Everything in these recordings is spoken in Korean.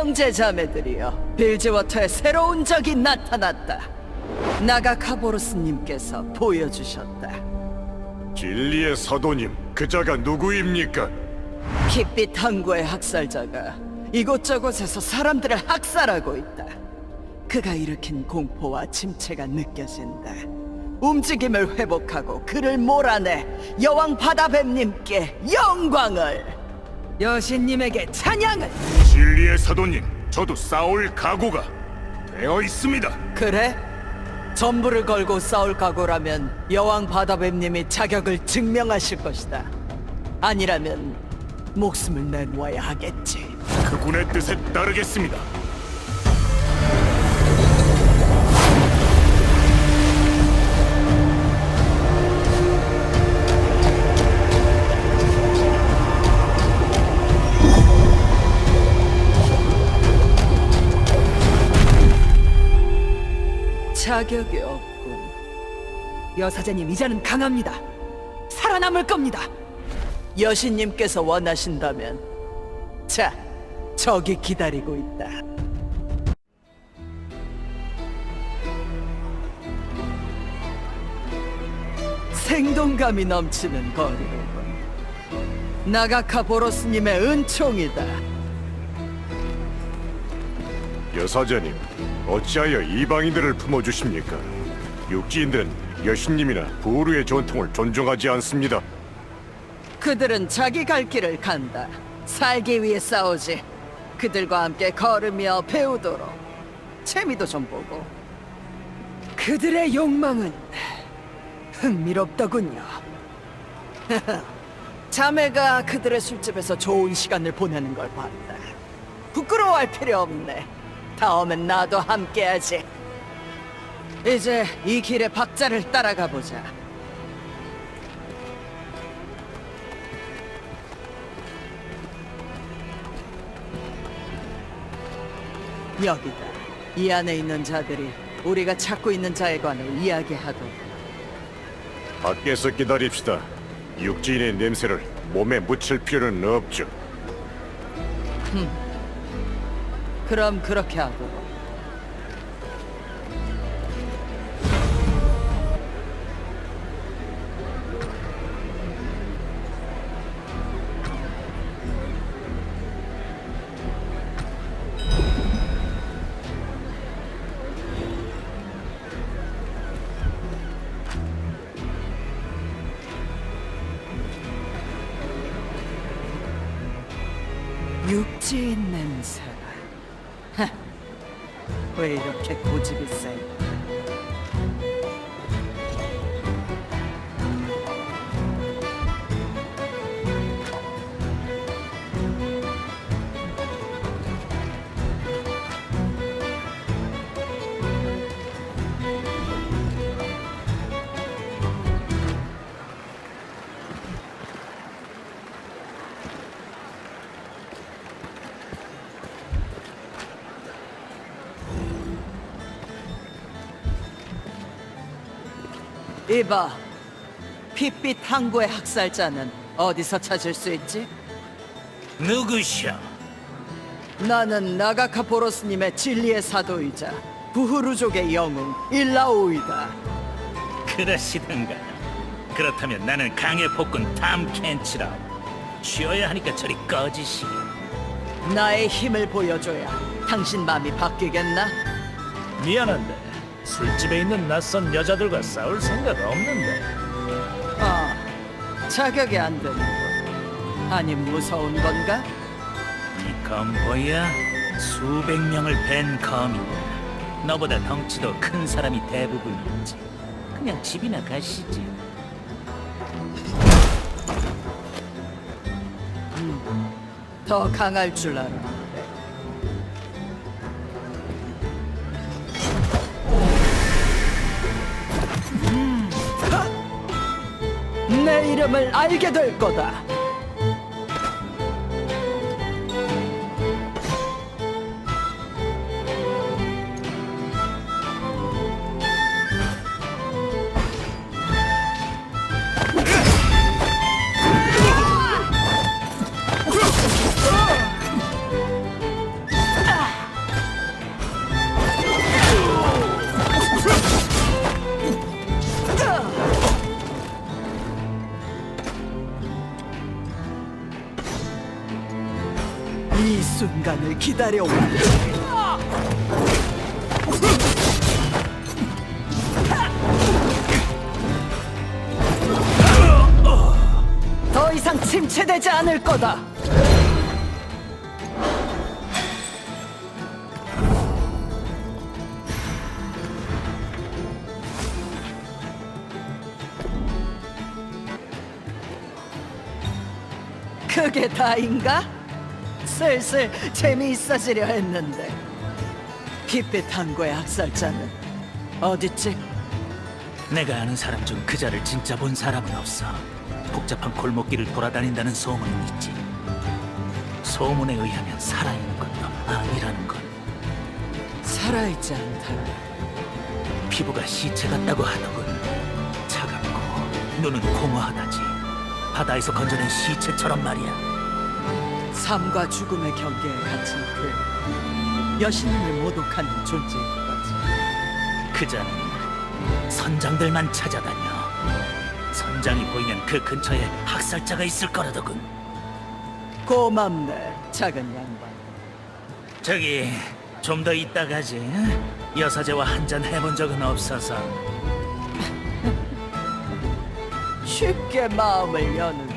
형제 자매들이여 빌지워터에 새로운 적이 나타났다. 나가카보로스님께서 보여주셨다. 진리의 사도님, 그자가 누구입니까? 핏빛 항구의 학살자가 이곳저곳에서 사람들을 학살하고 있다. 그가 일으킨 공포와 침체가 느껴진다. 움직임을 회복하고 그를 몰아내 여왕 바다뱀님께 영광을 여신님에게 찬양을 진리의 사도님, 저도 싸울 각오가 되어 있습니다. 그래? 전부를 걸고 싸울 각오라면 여왕 바다뱀님이 자격을 증명하실 것이다. 아니라면 목숨을 내놓아야 하겠지. 그분의 뜻에 따르겠습니다. 자격이 없군. 여사제님 이자는 강합니다. 살아남을 겁니다. 여신님께서 원하신다면 자, 저기 기다리고 있다. 생동감이 넘치는 거리로군. 나가카 보로스님의 은총이다. 여사제님, 어찌하여 이방인들을 품어주십니까? 육지인들은 여신님이나 부르의 전통을 존중하지 않습니다. 그들은 자기 갈 길을 간다. 살기 위해 싸우지. 그들과 함께 걸으며 배우도록. 재미도 좀 보고. 그들의 욕망은 흥미롭더군요. 자매가 그들의 술집에서 좋은 시간을 보내는 걸 봤다. 부끄러워할 필요 없네. 다음엔 나도 함께하지. 이제 이 길의 박자를 따라가 보자. 여기다. 이 안에 있는 자들이 우리가 찾고 있는 자에 관해 이야기하도록. 밖에서 기다립시다. 육지인의 냄새를 몸에 묻힐 필요는 없죠. 그럼 그렇게 하도 왜 이렇게 고집이 세? 이봐, 핏빛 항구의 학살자는 어디서 찾을 수 있지? 누구셔? 나는 나가카 보로스님의 진리의 사도이자 부흐루족의 영웅 일라오이다. 그러시던가. 그렇다면 나는 강의 폭군 탐 켄치라. 쉬어야 하니까 저리 꺼지시. 나의 힘을 보여줘야 당신 마음이 바뀌겠나? 미안한데 술집에 있는 낯선 여자들과 싸울 생각 없는데 아, 자격이 안 되는군. 아니 무서운 건가? 이 검보야 수백 명을 벤 검이다. 너보다 덩치도 큰 사람이 대부분이지. 그냥 집이나 가시지. 더 강할 줄 알았 내 이름을 알게 될 거다. 순간을 기다려왔지. 더 이상 침체되지 않을 거다. 그게 다인가? 슬슬 재미있어지려 했는데 핏빛 항구의 학살자는 어딨지? 내가 아는 사람 중 그 자를 진짜 본 사람은 없어. 복잡한 골목길을 돌아다닌다는 소문은 있지. 소문에 의하면 살아있는 것도 아니라는 건 살아있지 않다. 피부가 시체 같다고 하더군. 차갑고 눈은 공허하다지. 바다에서 건져낸 시체처럼 말이야. 삶과 죽음의 경계에 갇힌 그 여신님을 모독하는 존재인 거지. 그자는 선장들만 찾아다녀. 선장이 보이면 그 근처에 학살자가 있을 거라더군. 고맙네, 작은 양반. 저기 좀더 이따 가지. 여사제와 한잔 해본 적은 없어서. 쉽게 마음을 여는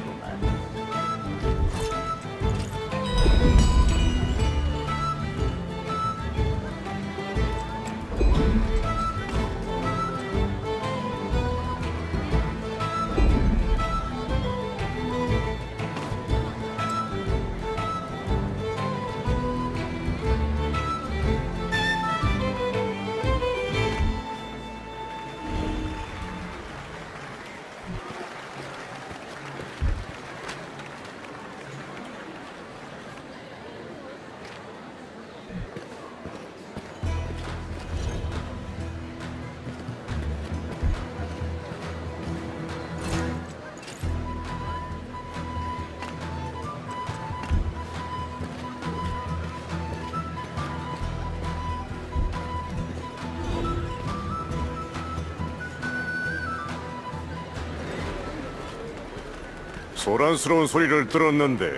소란스러운 소리를 들었는데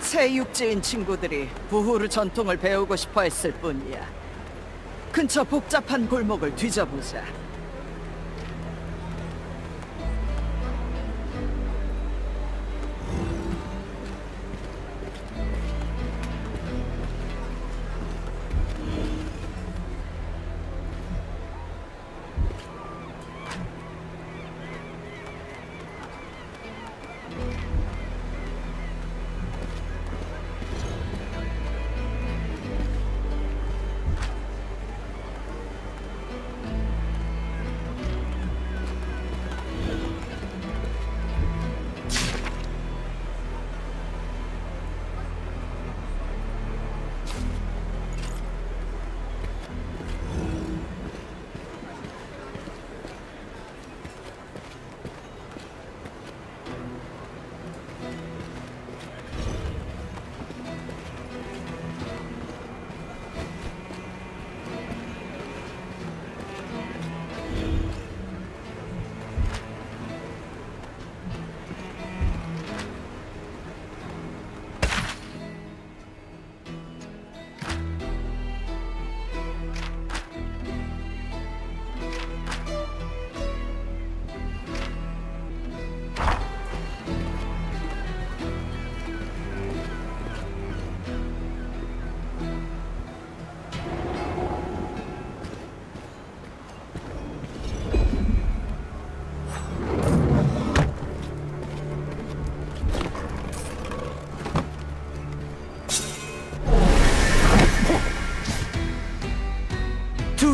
새 육지인 친구들이 부후르 전통을 배우고 싶어 했을 뿐이야. 근처 복잡한 골목을 뒤져보자.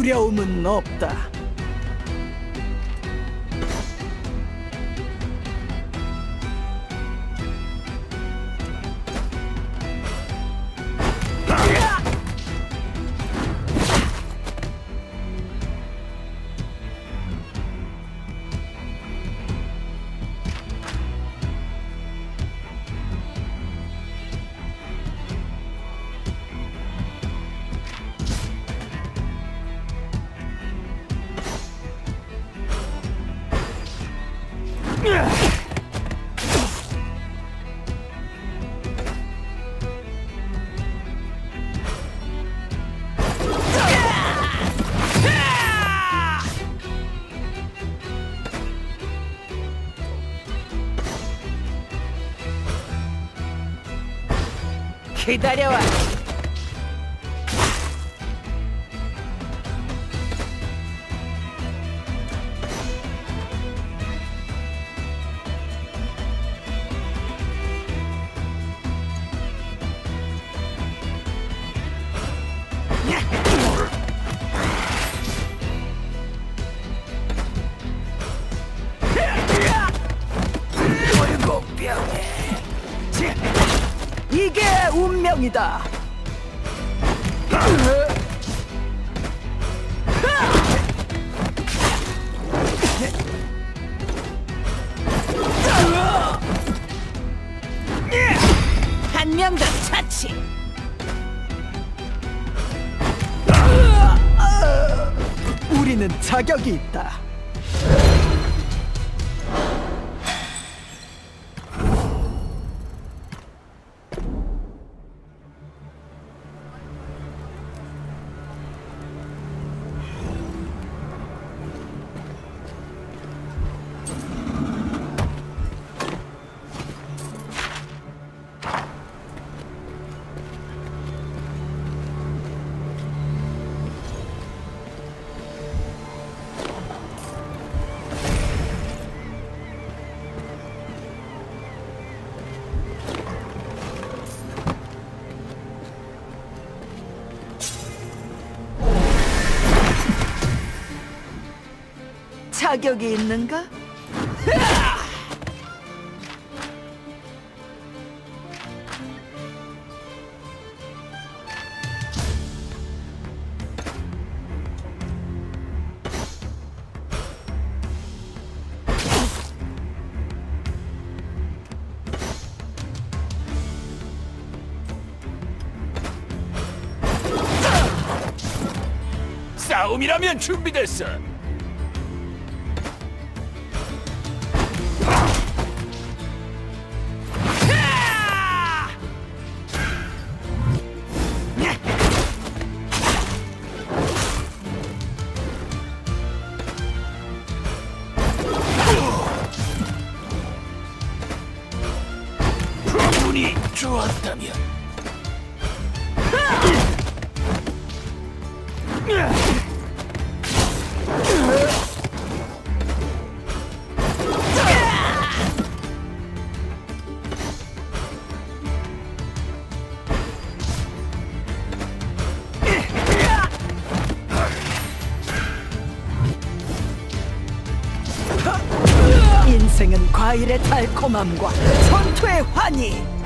두려움은 없다. 기다려와. 더 차치. 우리는 자격이 있다. 자격이 있는가? 싸움이라면 준비됐어. 운이 좋았다면. 인생은 과일의 달콤함과 전투의 환희.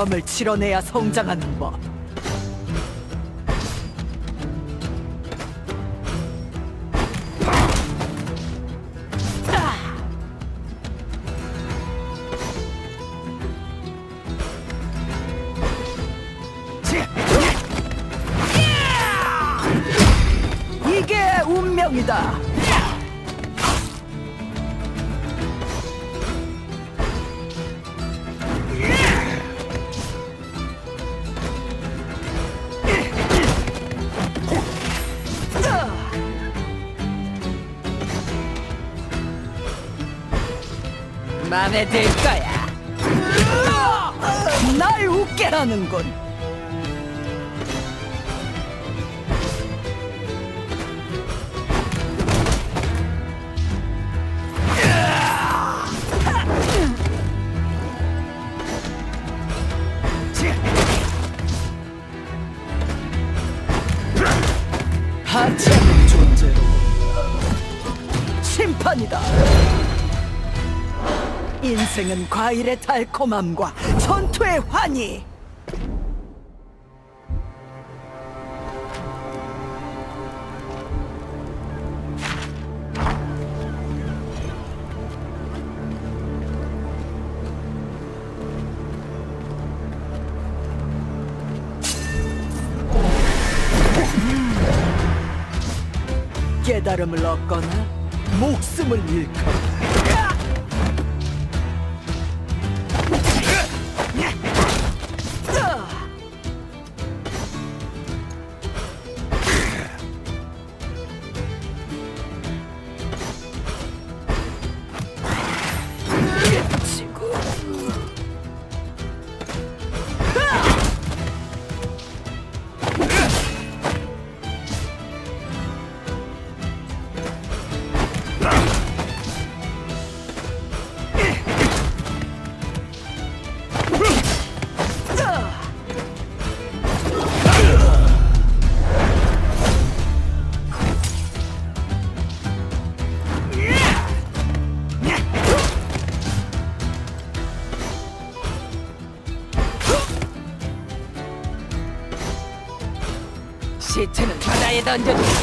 시험을 치러내야 성장하는 법. 이게 운명이다. 맘에 들 거야. 날 웃게 하는군. 하찮은 존재로 심판이다. 인생은 과일의 달콤함과 전투의 환희. 깨달음을 얻거나 목숨을 잃거나 던져줘. 이게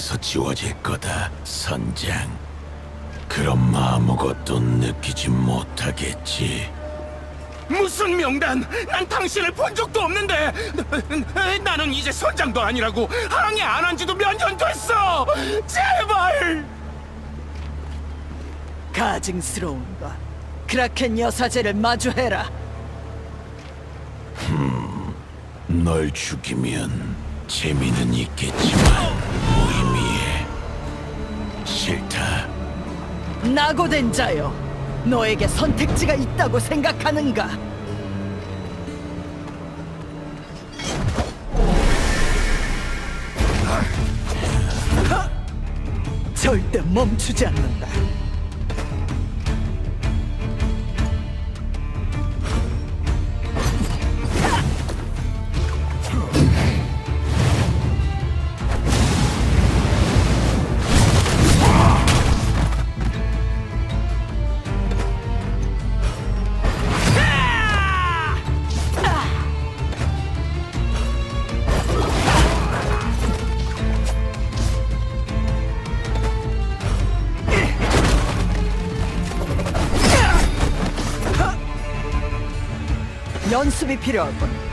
명단에서 지워질 거다, 선장. 그럼 아무것도 느끼지 못하겠지. 무슨 명단? 난 당신을 본 적도 없는데 나 는 이제 선장도 아니라고 항해 안 한 지도 몇 년 됐어! 제발! 가증스러운 것. 크라켄 여사제를 마주해라. 널 죽이면 재미는 있겠지만. 싫다. 낙오된 자여. 너에게 선택지가 있다고 생각하는가? 절대 멈추지 않는다. 연습이 필요하군.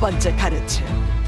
번째 가르침.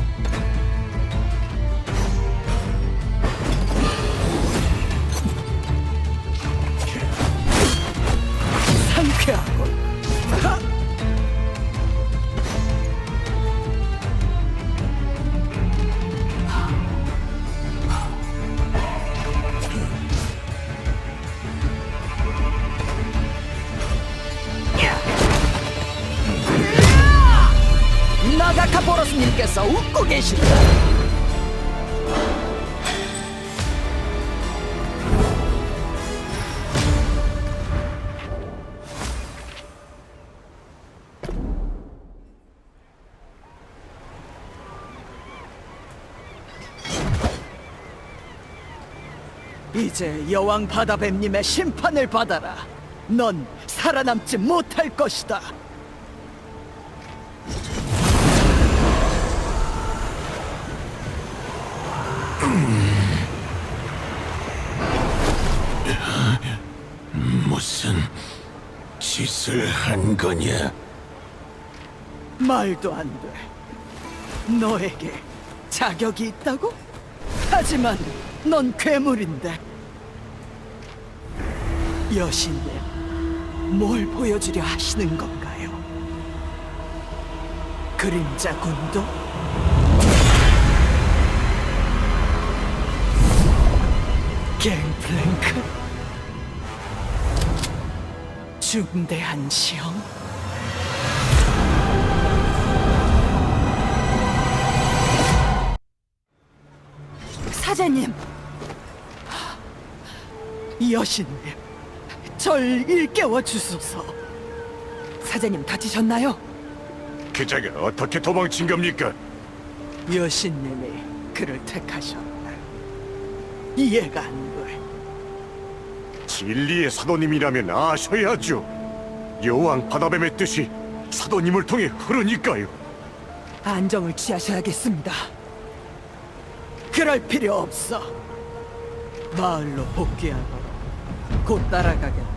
이제 여왕 바다뱀님의 심판을 받아라. 넌 살아남지 못할 것이다. 무슨 짓을 한 거냐? 말도 안 돼. 너에게 자격이 있다고? 하지만 넌 괴물인데. 여신님, 뭘 보여주려 하시는 건가요? 그림자 군도? 갱플랭크? 중대한 시험? 사장님! 여신님, 절 일깨워 주소서. 사제님 다치셨나요? 그자가 어떻게 도망친 겁니까? 여신님이 그를 택하셨다. 이해가 안 돼. 진리의 사도님이라면 아셔야죠. 여왕 바다뱀의 뜻이 사도님을 통해 흐르니까요. 안정을 취하셔야겠습니다. 그럴 필요 없어. 마을로 복귀하고 곧 따라가겠다.